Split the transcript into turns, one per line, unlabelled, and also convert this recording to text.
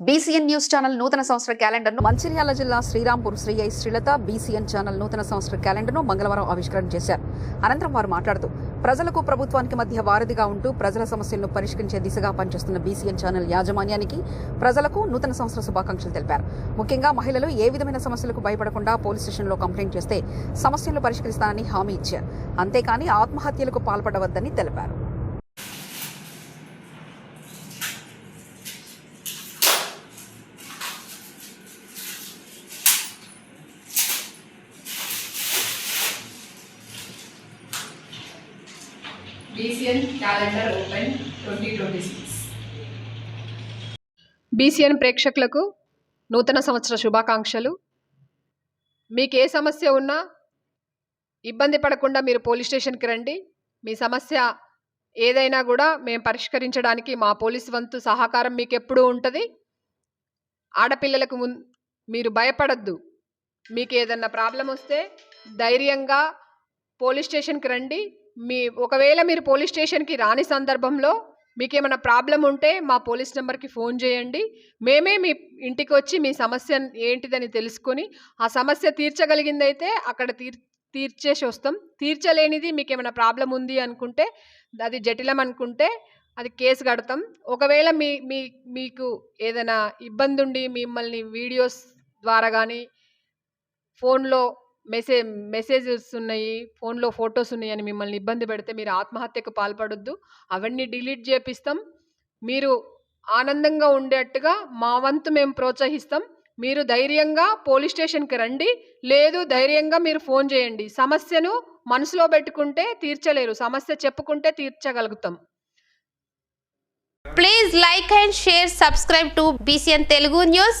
BCN news channel నూతన సంవత్సర క్యాలెండర్ను మంచిర్యాల జిల్లా Srirampur Sri I Srilatha BCN channel నూతన సంవత్సర క్యాలెండర్ను మంగళవారం ఆవిష్కరణ చేశారు. అనంతరం వారు మాట్లాడుతూ ప్రజలకు ప్రభుత్వానికి మధ్య వారధిగా ఉంటూ ప్రజల సమస్యలను పరిష్కరించే దిశగా పనిచేస్తున్న బీసీఎన్ ఛానల్ యాజమాన్యానికి ప్రజలకు నూతన సంవత్సర శుభాకాంక్షలు తెలిపారు. ముఖ్యంగా మహిళలు ఏ విధమైన సమస్యలకు భయపడకుండా పోలీస్ స్టేషన్లో కంప్లైంట్ చేస్తే సమస్యలను పరిష్కరిస్తానని హామీ ఇచ్చారు. అంతేకాని ఆత్మహత్యలకు పాల్పడవద్దని తెలిపారు.
BCN calendar open twenty twenty six.
BCN ప్రేక్షకులకు నూతన సంవత్సర శుభాకాంక్షలు. మీకు ఏ సమస్య ఉన్నా ఇబ్బంది పడకుండా మీరు పోలీస్ స్టేషన్కి రండి. మీ సమస్య ఏదైనా కూడా మేము పరిష్కరించడానికి మా పోలీస్ వంతు సహకారం మీకు ఎప్పుడూ ఉంటుంది. ఆడపిల్లలకు మున్ మీరు భయపడద్దు. మీకు ఏదన్నా ప్రాబ్లం వస్తే ధైర్యంగా పోలీస్ స్టేషన్కి రండి. మీ ఒకవేళ మీరు పోలీస్ స్టేషన్కి రాని సందర్భంలో మీకేమైనా ప్రాబ్లం ఉంటే మా పోలీస్ నెంబర్కి ఫోన్ చేయండి. మేమే మీ ఇంటికి వచ్చి మీ సమస్య ఏంటిదని తెలుసుకొని ఆ సమస్య తీర్చగలిగిందైతే అక్కడ తీర్ తీర్చేసి వస్తాం. తీర్చలేనిది మీకు ఏమైనా ప్రాబ్లం ఉంది అనుకుంటే అది జటిలం అనుకుంటే అది కేసు కడతాం. ఒకవేళ మీ మీ మీకు ఏదైనా ఇబ్బంది ఉండి మిమ్మల్ని వీడియోస్ ద్వారా కానీ ఫోన్లో మెసేజ్ మెసేజెస్ ఉన్నాయి ఫోన్లో ఫొటోస్ ఉన్నాయని మిమ్మల్ని ఇబ్బంది పెడితే మీరు ఆత్మహత్యకు పాల్పడొద్దు. అవన్నీ డిలీట్ చేపిస్తాం. మీరు ఆనందంగా ఉండేట్టుగా మా వంతు మేము ప్రోత్సహిస్తాం. మీరు ధైర్యంగా పోలీస్ స్టేషన్కి రండి. లేదు ధైర్యంగా మీరు ఫోన్ చేయండి. సమస్యను మనసులో పెట్టుకుంటే తీర్చలేరు. సమస్య చెప్పుకుంటే తీర్చగలుగుతాం.
Please like and share subscribe to BCN Telugu news